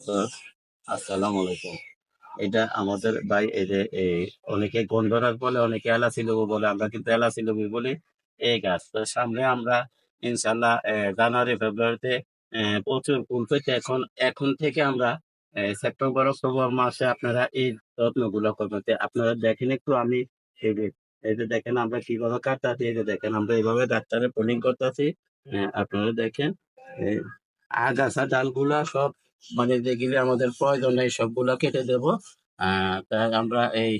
আসসালামু আলাইকুম। এটা আমাদের ভাই, এই যে, এই অনেকে গন্ধরাজ বলে, অনেকে এলাচি লেবু বলে, আমরা কিন্তু এলাচি লেবু বলি এই গাছ। তো সামনে আমরা ইনশাল্লাহ জানুয়ারি, ফেব্রুয়ারিতে প্রচুর ফুল পেতে এখন এখন থেকে আমরা সেপ্টেম্বর, অক্টোবর মাসে আপনারা এই যত্নগুলো করবেন। আপনারা দেখেন একটু আমি এই যে দেখেন আমরা কীভাবে কাটতেছি, এই যে দেখেন আমরা এইভাবে ডাক্তারের পোলিং করতেছি। আপনারা দেখেন আগাছা ডালগুলা সব মানে যেগুলি আমাদের প্রয়োজন নেই, সবগুলো কেটে দেব। আহ আমরা এই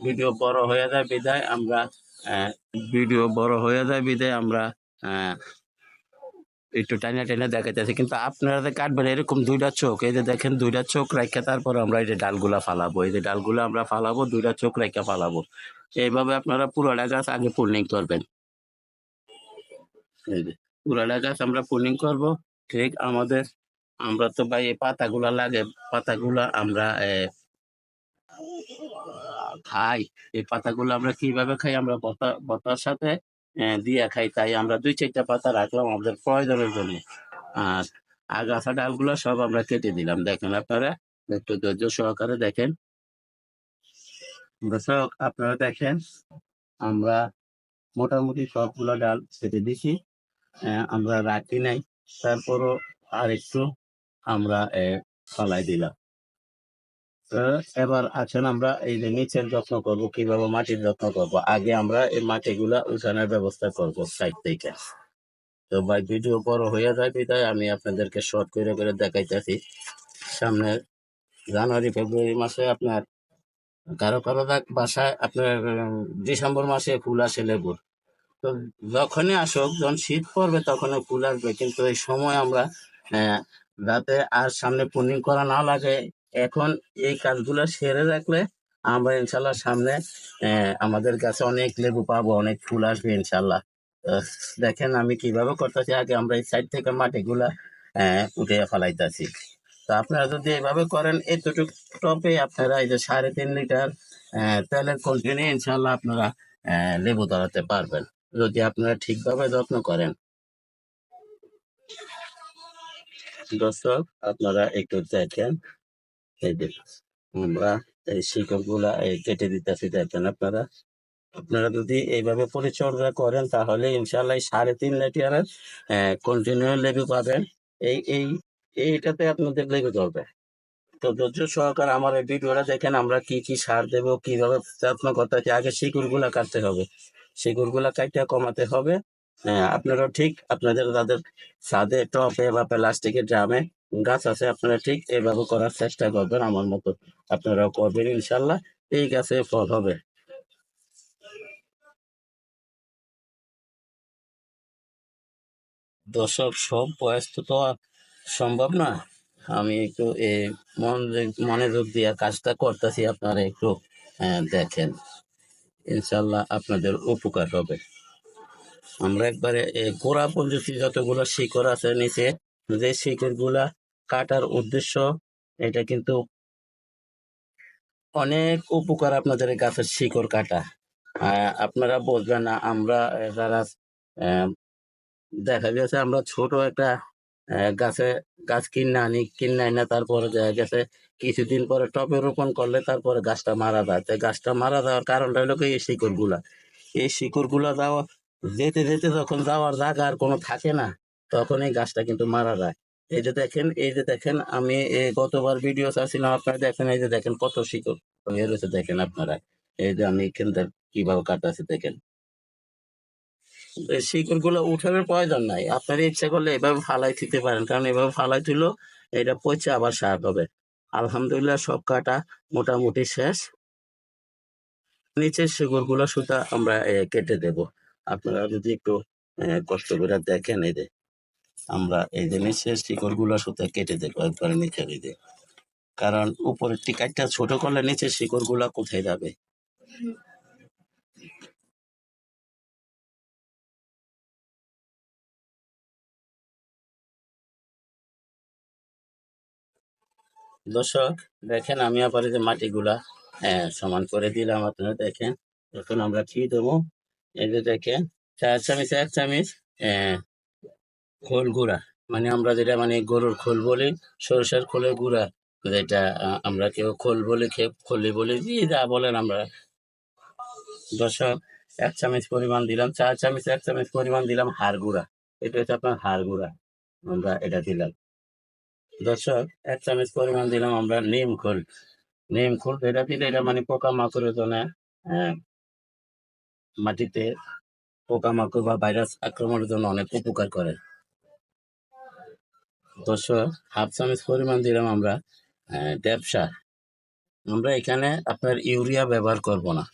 ভিডিও বড় হয়ে যায়, বিদায়। আমরা ভিডিও বড় হয়ে যায়, বিদায়। আমরা একটু টাইনা টাইনা দেখাইতেছি। কিন্তু আপনারা যে কাটবেন, এরকম দুইটা চোখ, এই যে দেখেন দুইটা চোখ রাখা তারপর আমরা এই যে ডালগুলা ফালাবো। এই যে ডালগুলা আমরা ফালাবো, দুইটা চোখ রাখা ফালাবো। এইভাবে আপনারা পুরোটা গাছ আগে পুর্নিং করবেন। এই পুরোটা গাছ আমরা পুর্নিং করব। ঠিক আমাদের আমরা তো ভাই পাতাগুলা লাগে, পাতাগুলা আমরা খাই। এই পাতাগুলো আমরা কীভাবে খাই? আমরা বতা, বতার সাথে দিয়ে খাই। তাই আমরা দুই চারটা পাতা রাখলাম আমাদের প্রয়োজনের জন্য। আর আগাছা ডালগুলো সব আমরা কেটে দিলাম। দেখেন আপনারা, একটু ধৈর্য সহকারে দেখেন। দর্শক, আপনারা দেখেন, আমরা মোটামুটি সবগুলো ডাল কেটে দিছি। আমরা রাখি নাই। তারপরও আর একটু আমরা ফলাই দিলাম। এবার আছেন আমরা এই যে নিচের যত্ন করব, কীভাবে মাটির যত্ন করব? আগে আমরা এই মাটিগুলা উঠানোর ব্যবস্থা করব সাইড থেকে। তো ভাই, ভিডিও বড় হয়ে যায় বিদায়। আমি আপনাদেরকে শর্ট করে করে দেখাইতেছি। সামনে জানুয়ারি, ফেব্রুয়ারি মাসে আপনার, কারও কারও বাসায় আপনার ডিসেম্বর মাসে ফুল আসে লেবুর। তো যখনই আসুক, যখন শীত পড়বে তখন ফুল আসবে। কিন্তু এই সময় আমরা যাতে আর সামনে পুনিং করা না লাগে। এখন এই কাজগুলো সেরে রাখলে আমরা ইনশাল্লাহ সামনে আমাদের কাছে অনেক লেবু পাবো, অনেক ফুল আসবে ইনশাল্লাহ। দেখেন আমি কীভাবে করতেছি, আগে আমরা এই সাইড থেকে মাটিগুলা উঠে ফেলাইতেছি। তো আপনারা যদি এভাবে করেন, এতটুকু টপে আপনারা এই যে সাড়ে তিন লিটার তেলের কন্টিনিউ ইনশাল্লাহ আপনারা লেবু ধরাতে পারবেন। যদি আপনারা ঠিকভাবে যত্ন করেন। দর্শক, আপনারা একটু দেখেন। এই আমরা এই শিকড়গুলা কেটে দিতেছি, দেখেন আপনারা। আপনারা যদি এইভাবে পরিচর্যা করেন, তাহলে ইনশাল্লাহ এই সাড়ে তিন লিটারের কন্টিনিউ লেবু পাবেন। এই এই, এইটাতে আপনাদের লেগে ধরবে। তো ধৈর্য সহকারে আমার এই ভিডিওটা দেখেন, আমরা কি কি সার দেব, কীভাবে যত্ন করতে আগে শিকড়গুলা কাটতে হবে। শিকড়গুলা কাটতে কমাতে হবে। হ্যাঁ আপনারাও ঠিক আপনাদের যাদের ছাদে টপে বা প্লাস্টিকের ড্রামে গাছ আছে আপনারা ঠিক এভাবে করার চেষ্টা করবেন আমার মতো। আপনারাও করবেন ইনশাল্লাহ এই গাছে ফল হবে। দর্শক সব বয়স তো সম্ভব না। আমি একটু মন মনোযোগ দিয়ে কাজটা করতেছি আপনারা একটু আহ, দেখেন। ইনশাল্লাহ আপনাদের উপকার হবে। আমরা একবারে গোড়া পর্যন্ত যতগুলো শিকড় আছে নিচে, যে শিকড়গুলা কাটার উদ্দেশ্য, এটা কিন্তু অনেক উপকার আপনাদের গাছের শিকড় কাটা। আপনারা বুঝবেন না, আমরা যারা দেখা গেছে আমরা ছোট একটা গাছে গাছ কিনে আনি কিনে না, তারপরে দেখা গেছে কিছুদিন পরে টবে রোপণ করলে তারপরে গাছটা মারা যায়। গাছটা মারা যাওয়ার কারণটা হলো কি, এই শিকড়গুলা এই শিকড়গুলা যাওয়া যেতে যেতে যখন যাওয়ার জায়গা আর কোনো থাকে না, তখন এই গাছটা কিন্তু মারা যায়। এই যে দেখেন, এই যে দেখেন, আমি গতবার ভিডিও চাচ্ছিলাম আপনারা দেখেন, এই যে দেখেন কত শিকড়। হয়ে রয়েছে, দেখেন আপনারা। এই যে আমি এখান থেকে কীভাবে কাটাচ্ছি দেখেন। শিকড়গুলো উঠানোর প্রয়োজন নাই। আপনার ইচ্ছা করলে এভাবে ফালাই দিতে পারেন, কারণ এভাবে ফালাই দিল, এটা পচে আবার সার হবে। আলহামদুলিল্লাহ, সব কাটা মোটামুটি শেষ। নিচের শিকড়গুলো সুতা আমরা কেটে দেব। আপনারা যদি একটু কষ্ট করে দেখেন এই যে, আমরা এই যে শিকড়গুলো সুতা কেটে দেবো, একবারে নিচে এই কারণ উপরের টিকাইটা ছোট করলে নিচের শিকড়গুলা কোথায় যাবে? দর্শক, দেখেন আমি আবার যে মাটিগুলা সমান করে দিলাম, আপনারা দেখেন। এখন আমরা কি দেবো? এই দেখেন চার চামিচ এক চামিচ খোল গুঁড়া। মানে আমরা যেটা মানে গরুর খোল বলি সরষের খোলের গুঁড়া। যেটা আমরা কেউ খোল বলে খেয়ে খলি বলে দিয়ে যা বলেন আমরা। দর্শক এক চামচ পরিমাণ দিলাম চার চামচ এক চামচ পরিমাণ দিলাম হাড় গুঁড়া। এটা হচ্ছে আপনার হাড় গুঁড়া আমরা এটা দিলাম। দর্শক এক চামচ পরিমাণ দিলাম আমরা নিম খোল। নিম খোল এটা দিলে এটা মানে পোকা মাকড়ের জন্য আহ, মাটিতে পোকা মাকড় বা ভাইরাস আক্রমণের জন্য অনেক উপকার করে। দর্শক, হাফ চামচ পরিমাণ দিলাম আমরা ব্যবসা আমরা এখানে আপনার ইউরিয়া ব্যবহার করব না।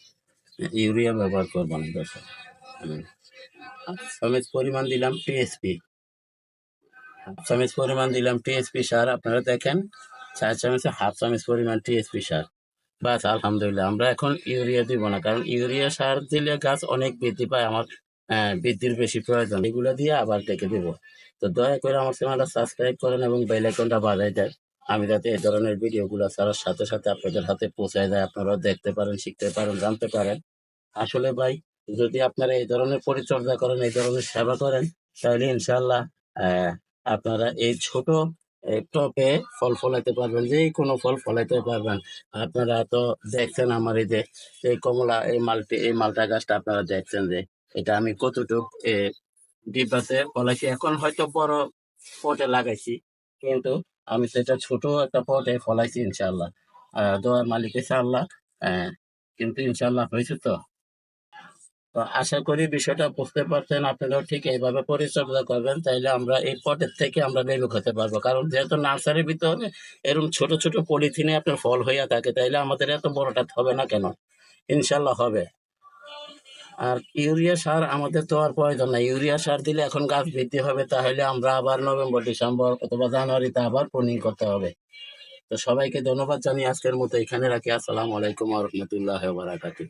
ইউরিয়া ব্যবহার করব না হুম। হাফ চামচ পরিমাণ দিলাম টিএসপি হাফ চামচ পরিমাণ দিলাম টিএসপি সার। আপনারা দেখেন, চার চামচে হাফ চামচ পরিমাণ টিএসপি সার। বাস, আলহামদুলিল্লাহ। আমরা এখন ইউরিয়া দিব না, কারণ ইউরিয়া সার দিলে গাছ অনেক বৃদ্ধি পায়, আমার বৃদ্ধির বেশি প্রয়োজন। এগুলো দিয়ে আবার ডেকে দেবো। তো দয়া করে আমার চ্যানেলটা সাবস্ক্রাইব করেন এবং বেল আইকনটা বাজাই দেন। আমি যাতে এই ধরনের ভিডিওগুলো ছাড়ার সাথে সাথে আপনাদের হাতে পৌঁছায় যায় আপনারাও দেখতে পারেন, শিখতে পারেন, জানতে পারেন। আসলে ভাই, যদি আপনারা এই ধরনের পরিচর্যা করেন, এই ধরনের সেবা করেন, তাহলে ইনশাল্লাহ আপনারা এই ছোট টপে ফল ফলাইতে পারবেন যে কোনো ফল ফলাইতে পারবেন। আপনারা তো দেখছেন আমার এই যে এই কমলা এই মালটি এই মালটা গাছটা আপনারা দেখছেন যে এটা আমি কতটুক ডিব্বাতে ফলাইছি। এখন হয়তো বড় পটে লাগাইছি কিন্তু আমি সেটা ছোট একটা পটে ফলাইছি ইনশাল্লাহ দোয়ার মালিক ইনশাল্লাহ আহ, কিন্তু ইনশাল্লাহ হয়েছে তো। তো আশা করি বিষয়টা বুঝতে পারছেন, আপনারাও ঠিক এইভাবে পরিচর্যা করবেন, তাইলে আমরা এই পটের থেকে আমরা লেবু খেতে পারব। কারণ যেহেতু নার্সারির ভিতরে এরকম ছোট ছোট পলিথিনে আপনার ফল হইয়া থাকে, তাইলে আমাদের এত বড়টা হবে না কেন? ইনশাল্লাহ হবে। আর ইউরিয়া সার আমাদের তো আর প্রয়োজন নাই। ইউরিয়া সার দিলে এখন গাছ বৃদ্ধি হবে, তাহলে আমরা আবার নভেম্বর, ডিসেম্বর অথবা জানুয়ারিতে আবার প্রুনিং করতে হবে। তো সবাইকে ধন্যবাদ জানিয়ে আজকের মতো এখানে রাখি। আসসালামু আলাইকুম রহমতুল্লাহ বারাকাতুহ।